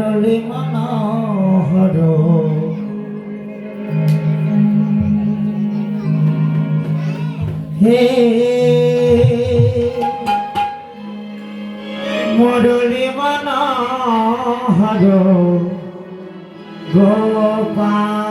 મુરલી મનોહરો હે મુરલી મનોહરો ગોપાલા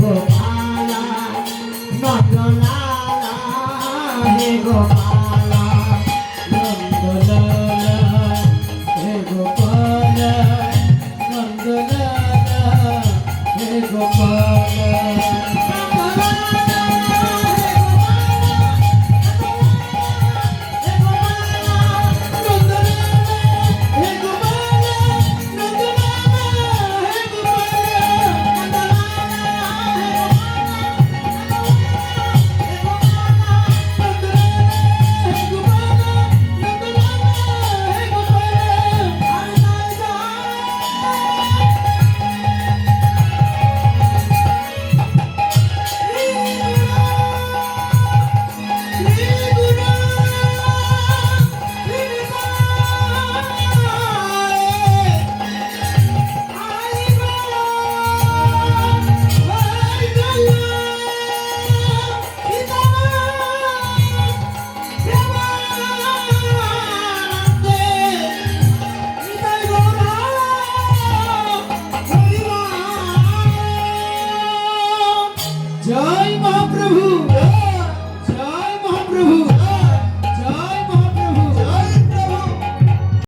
গোপালা নন্দলালা হে গোপালা।